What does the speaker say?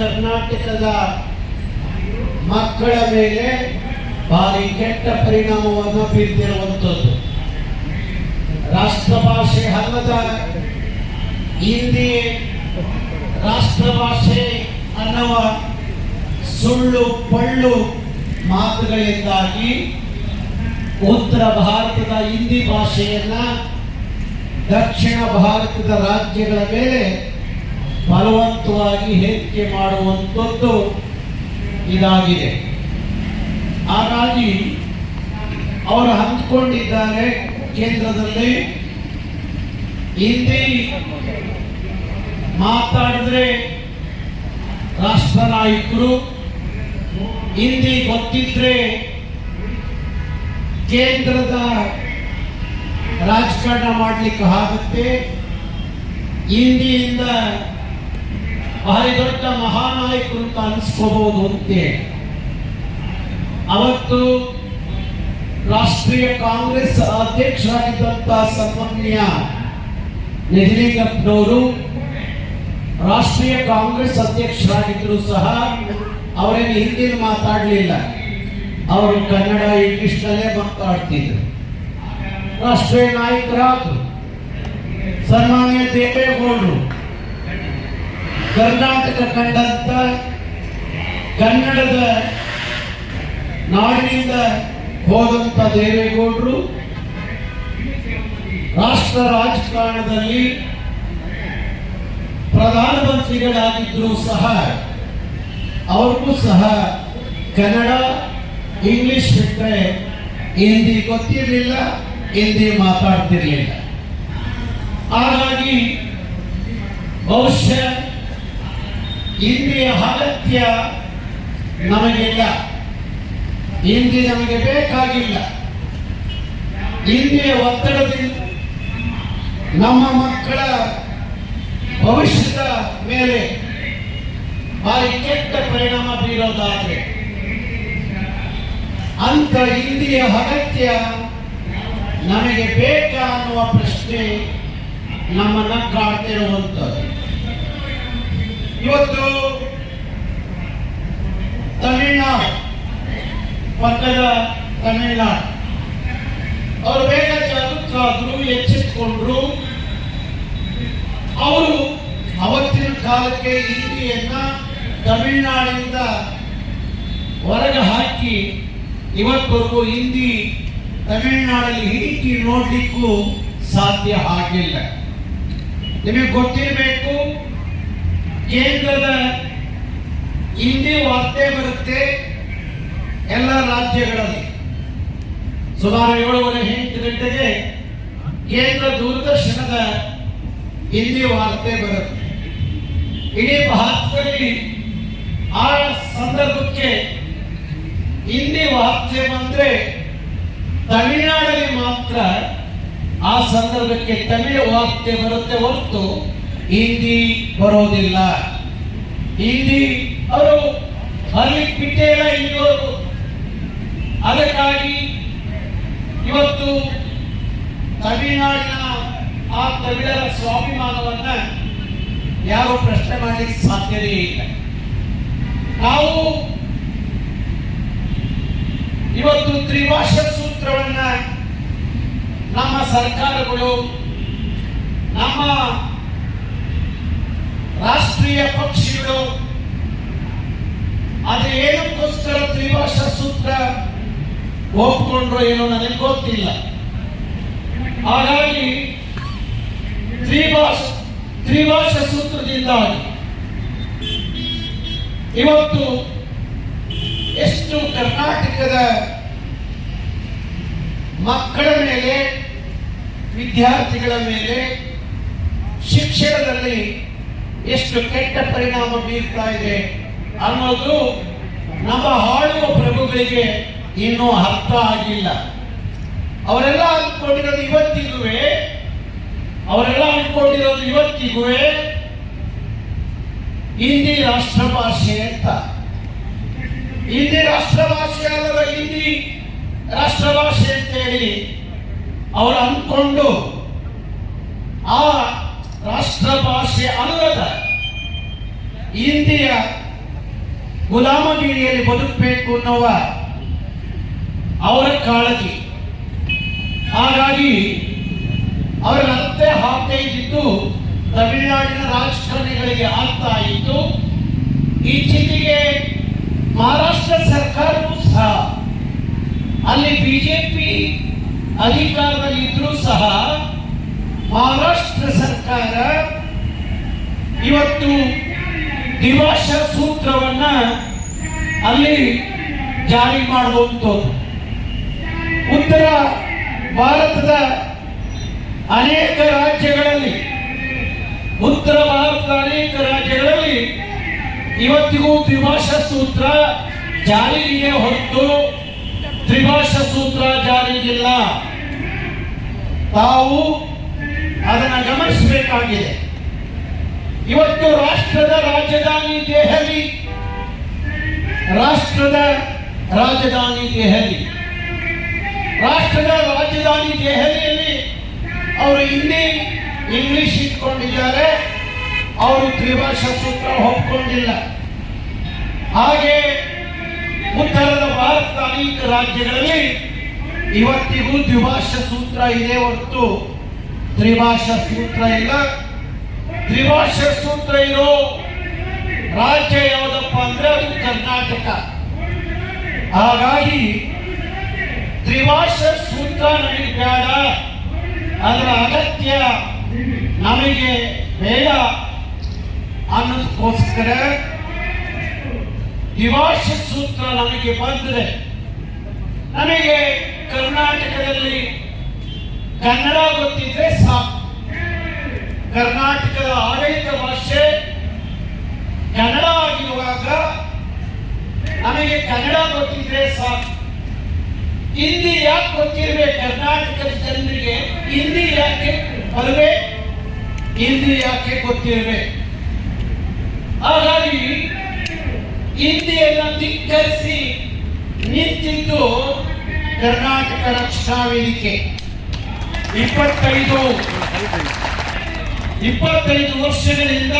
ಕರ್ನಾಟಕದ ಮಕ್ಕಳ ಮೇಲೆ ಭಾರಿ ಕೆಟ್ಟ ಪರಿಣಾಮವನ್ನು ಬೀರ್ತಿರುವಂಥದ್ದು ರಾಷ್ಟ್ರಭಾಷೆ ಅಲ್ಲದ ಹಿಂದಿ ರಾಷ್ಟ್ರಭಾಷೆ ಅನ್ನುವ ಸುಳ್ಳು ಪಳ್ಳು ಮಾತುಗಳಿಂದಾಗಿ ಉತ್ತರ ಭಾರತದ ಹಿಂದಿ ಭಾಷೆಯನ್ನ ದಕ್ಷಿಣ ಭಾರತದ ರಾಜ್ಯಗಳ ಮೇಲೆ ಬಲವಂತವಾಗಿ ಹೇಳಿಕೆ ಮಾಡುವಂಥದ್ದು ಇದಾಗಿದೆ. ಹಾಗಾಗಿ ಅವರು ಹಂಚಿಕೊಂಡಿದ್ದಾರೆ ಕೇಂದ್ರದಲ್ಲಿ. ಹಿಂದಿ ಮಾತಾಡಿದ್ರೆ ರಾಷ್ಟ್ರ ನಾಯಕರು ಹಿಂದಿ ಗೊತ್ತಿದ್ರೆ ಕೇಂದ್ರದ ರಾಜಕಾರಣ ಮಾಡಲಿಕ್ಕೆ ಆಗುತ್ತೆ. ಹಿಂದಿಯಿಂದ ಭಾರಿ ದೊಡ್ಡ ಮಹಾನಾಯಕರು ಅಂತ ಅನಿಸ್ಕೋಬಹುದು ಅಂತೇಳಿ ಅವತ್ತು ರಾಷ್ಟ್ರೀಯ ಕಾಂಗ್ರೆಸ್ ಅಧ್ಯಕ್ಷರಾಗಿದ್ದಂಥ ಸನ್ಮಾನ್ಯ ನೆಹಲಿಂಗಪ್ಪನವರು ರಾಷ್ಟ್ರೀಯ ಕಾಂಗ್ರೆಸ್ ಅಧ್ಯಕ್ಷರಾಗಿದ್ದರೂ ಸಹ ಅವರೇನು ಹಿಂದಿನ ಮಾತಾಡಲಿಲ್ಲ. ಅವರು ಕನ್ನಡ ಇಂಗ್ಲಿಷ್ನಲ್ಲೇ ಮಾತಾಡ್ತಿದ್ರು. ರಾಷ್ಟ್ರೀಯ ನಾಯಕರಾದರು. ಸನ್ಮಾನ್ಯ ದೇವೇಗೌಡರು. ಕರ್ನಾಟಕ ಕಂಡಂತ ಕನ್ನಡದ ನಾಡಿನಿಂದ ಹೋದಂತ ದೇವೇಗೌಡರು ರಾಷ್ಟ್ರ ರಾಜಕಾರಣದಲ್ಲಿ ಪ್ರಧಾನಮಂತ್ರಿಗಳಾಗಿದ್ದರೂ ಸಹ ಅವ್ರಿಗೂ ಸಹ ಕನ್ನಡ, ಇಂಗ್ಲಿಷ್ ಬಿಟ್ಟರೆ ಹಿಂದಿ ಗೊತ್ತಿರಲಿಲ್ಲ, ಹಿಂದಿ ಮಾತಾಡ್ತಿರ್ಲಿಲ್ಲ. ಹಾಗಾಗಿ ಬಹುಶಃ ಹಿಂದಿಯ ಅಗತ್ಯ ನಮಗಿಲ್ಲ ಇಂದ್ರಿಯ ನಮಗೆ ಬೇಕಾಗಿಲ್ಲ. ಇಂದ್ರಿಯ ಒತ್ತಡದಿಂದ ನಮ್ಮ ಮಕ್ಕಳ ಭವಿಷ್ಯದ ಮೇಲೆ ಭಾರಿ ಕೆಟ್ಟ ಪರಿಣಾಮ ಬೀರೋದಾದ್ರೆ, ಅಂತ ಇಂದ್ರಿಯ ಅಗತ್ಯ ನಮಗೆ ಬೇಕಾ ಅನ್ನುವ ಪ್ರಶ್ನೆ ನಮ್ಮನ್ನ ಕಾಡ್ತಿರುವಂಥದ್ದು. ಇವತ್ತು ತಮಿಳುನಾಡು ಪಕ್ಕದ ತಮಿಳುನಾಡು ಅವರು ಬೇಗ ಜಾಗೃತರಾದ್ರು ಎಚ್ಚೆತ್ತುಕೊಂಡ್ರು ಅವರು ಅವತ್ತಿನ ಕಾಲಕ್ಕೆ ಹಿಂದಿಯನ್ನ ತಮಿಳ್ನಾಡಿನಿಂದ ಹೊರಗೆ ಹಾಕಿ ಇವತ್ತವರೆಗೂ ಹಿಂದಿ ತಮಿಳ್ನಾಡಲ್ಲಿ ಹಿಡಿಕಿ ನೋಡ್ಲಿಕ್ಕೂ ಸಾಧ್ಯ ಆಗಿಲ್ಲ. ನಿಮಗೆ ಗೊತ್ತಿರಬೇಕು ಕೇಂದ್ರದ ಹಿಂದಿ ವಾರ್ತೆ ಬರುತ್ತೆ ಎಲ್ಲ ರಾಜ್ಯಗಳಲ್ಲಿ. ಸುಮಾರು ಏಳುವರೆ ಎಂಟು ಗಂಟೆಗೆ ಕೇಂದ್ರ ದೂರದರ್ಶನದ ಹಿಂದಿ ವಾರ್ತೆ ಬರುತ್ತೆ. ಇಡೀ ಭಾರತದಲ್ಲಿ ಆ ಸಂದರ್ಭಕ್ಕೆ ಹಿಂದಿ ವಾರ್ತೆ ಬಂದ್ರೆ ತಮಿಳುನಾಡಲ್ಲಿ ಮಾತ್ರ ಆ ಸಂದರ್ಭಕ್ಕೆ ತಮಿಳು ವಾರ್ತೆ ಬರುತ್ತೆ ಹೊರತು ಹಿಂದಿ ಬರೋದಿಲ್ಲ. ಹಿಂದಿ ಅವರು ಅಲ್ಲಿ ಬಿಟ್ಟೇ ಇಲ್ಲ ಅದಕ್ಕಾಗಿ ಇವತ್ತು ತಮಿಳುನಾಡಿನ ಆ ತಮಿಳರ ಸ್ವಾಭಿಮಾನವನ್ನ ಯಾರು ಪ್ರಶ್ನೆ ಮಾಡಲಿಕ್ಕೆ ಸಾಧ್ಯವೇ ಇಲ್ಲ. ನಾವು ಇವತ್ತು ತ್ರಿಭಾಷಾ ಸೂತ್ರವನ್ನ ನಮ್ಮ ಸರ್ಕಾರಗಳು, ನಮ್ಮ ರಾಷ್ಟ್ರೀಯ ಪಕ್ಷಿಗಳು. ಅದು ಏನಕ್ಕೋಸ್ಕರ ತ್ರಿಭಾಷಾ ಸೂತ್ರ ಒಪ್ಕೊಂಡ್ರು ಏನೋ ನನಗೆ ಗೊತ್ತಿಲ್ಲ. ಹಾಗಾಗಿ ತ್ರಿಭಾಷ ತ್ರಿಭಾಷ ಸೂತ್ರದಿಂದಾಗಿ ಇವತ್ತು ಎಷ್ಟು ಕರ್ನಾಟಕದ ಮಕ್ಕಳ ಮೇಲೆ, ವಿದ್ಯಾರ್ಥಿಗಳ ಮೇಲೆ ಶಿಕ್ಷಣದಲ್ಲಿ ಎಷ್ಟು ಕೆಟ್ಟ ಪರಿಣಾಮ ಬೀರ್ತಾ ಇದೆ ಅನ್ನೋದು ನಮ್ಮ ಹಾಳುವ ಪ್ರಭುಗಳಿಗೆ ಇನ್ನೂ ಅರ್ಥ ಆಗಿಲ್ಲ. ಅವರೆಲ್ಲ ಅಂದ್ಕೊಂಡಿರೋದು ಇವತ್ತಿಗೂ ಅವರೆಲ್ಲ ಅಂದ್ಕೊಂಡಿರೋದು ಇವತ್ತಿಗೂ ಹಿಂದಿ ರಾಷ್ಟ್ರ ಭಾಷೆ ಅಂತ. ಹಿಂದಿ ರಾಷ್ಟ್ರ ಭಾಷೆ ಅಲ್ಲದ ಹಿಂದಿ ರಾಷ್ಟ್ರ ಭಾಷೆ ಅಂತೇಳಿ ಅವರು ಅಂದ್ಕೊಂಡು ಆ ರಾಷ್ಟ್ರ ಭಾಷೆ ಅಲ್ಲದ ಹಿಂದಿಯ ಗುಲಾಮಗಿರಿಯಲ್ಲಿ ಬದುಕಬೇಕು ಅನ್ನುವ ಅವರ ಕಾಳಜಿ. ಹಾಗಾಗಿ ಅವರ ಅತ್ತೆ ಹಾಕೇ ಇದ್ದಿದ್ದು ತಮಿಳುನಾಡಿನ ರಾಜಕಾರಣಿಗಳಿಗೆ ಆಗ್ತಾ ಇತ್ತು ಇತ್ತೀಚೆಗೆ ಮಹಾರಾಷ್ಟ್ರ ಸರ್ಕಾರವೂ ಸಹ, ಅಲ್ಲಿ ಬಿಜೆಪಿ ಅಧಿಕಾರದಲ್ಲಿ ಇದ್ರೂ ಸಹ ಮಹಾರಾಷ್ಟ್ರ ಸರ್ಕಾರ ಇವತ್ತು ದಿವಾಶ ಸೂತ್ರವನ್ನ ಅಲ್ಲಿ ಜಾರಿ ಮಾಡುವಂಥದ್ದು. ಉತ್ತರ ಭಾರತದ ಅನೇಕ ರಾಜ್ಯಗಳಲ್ಲಿ, ಉತ್ತರ ಭಾರತದ ಅನೇಕ ರಾಜ್ಯಗಳಲ್ಲಿ ಇವತ್ತಿಗೂ ತ್ರಿಭಾಷ ಸೂತ್ರ ಜಾರಿಗೆ ಹೊರತು ತ್ರಿಭಾಷ ಸೂತ್ರ ಜಾರಿಗಿಲ್ಲ ತಾವು ಅದನ್ನು ಗಮನಿಸಬೇಕಾಗಿದೆ. ಇವತ್ತು ರಾಷ್ಟ್ರದ ರಾಜಧಾನಿ ದೆಹಲಿ. ರಾಷ್ಟ್ರದ ರಾಜಧಾನಿ ದೆಹಲಿ. ರಾಷ್ಟ್ರದ ರಾಜಧಾನಿ ದೆಹಲಿಯಲ್ಲಿ ಅವರು ಹಿಂದಿ, ಇಂಗ್ಲಿಷ್ ಇಟ್ಕೊಂಡಿದ್ದಾರೆ. ಅವರು ತ್ರಿಭಾಷಾ ಸೂತ್ರ ಒಪ್ಕೊಂಡಿಲ್ಲ. ಹಾಗೆ ಉತ್ತರದ ಭಾರತದ ಅನೇಕ ರಾಜ್ಯಗಳಲ್ಲಿ ಇವತ್ತಿಗೂ ದ್ವಿಭಾಷಾ ಸೂತ್ರ ಇದೆ ಹೊರತು ತ್ರಿಭಾಷಾ ಸೂತ್ರ ಇಲ್ಲ. ತ್ರಿಭಾಷಾ ಸೂತ್ರ ಇರೋ ರಾಜ್ಯ ಯಾವುದಪ್ಪ ಅಂದ್ರೆ ಅದು ಕರ್ನಾಟಕ. ಹಾಗಾಗಿ ತ್ರಿಭಾಷಾ ಸೂತ್ರ ನಮಗೆ ಬೇಡ. ಅದರ ಅಗತ್ಯ ನಮಗೆ ಬೇಡ ಅನ್ನೋದಕ್ಕೋಸ್ಕರ ದ್ವಿಭಾಷಾ ಸೂತ್ರ ನಮಗೆ ಬಂದರೆ ನಮಗೆ ಕರ್ನಾಟಕದಲ್ಲಿ ಕನ್ನಡ ಗೊತ್ತಿದ್ರೆ ಸಾಕು. ಕರ್ನಾಟಕದ ಆಡಳಿತ ಭಾಷೆ ಕನ್ನಡ ಆಗಿರುವಾಗ ನಮಗೆ ಕನ್ನಡ ಗೊತ್ತಿದ್ರೆ ಸಾಕು. ಹಿಂದಿ ಯಾಕೆ ಗೊತ್ತಿರಬೇಕು? ಕರ್ನಾಟಕದ ಜನರಿಗೆ ಹಿಂದಿ ಯಾಕೆ ಬರಬೇಕು ಹಿಂದಿ ಯಾಕೆ ಗೊತ್ತಿರಬೇಕು? ಹಾಗಾಗಿ ಹಿಂದಿಯನ್ನು ಧಿಕ್ಕರಿಸಿ ನಿಂತಿದ್ದು ಕರ್ನಾಟಕ ರಕ್ಷಣಾ ವೇದಿಕೆ. ಇಪ್ಪತ್ತೈದು ಇಪ್ಪತ್ತೈದು ವರ್ಷಗಳಿಂದ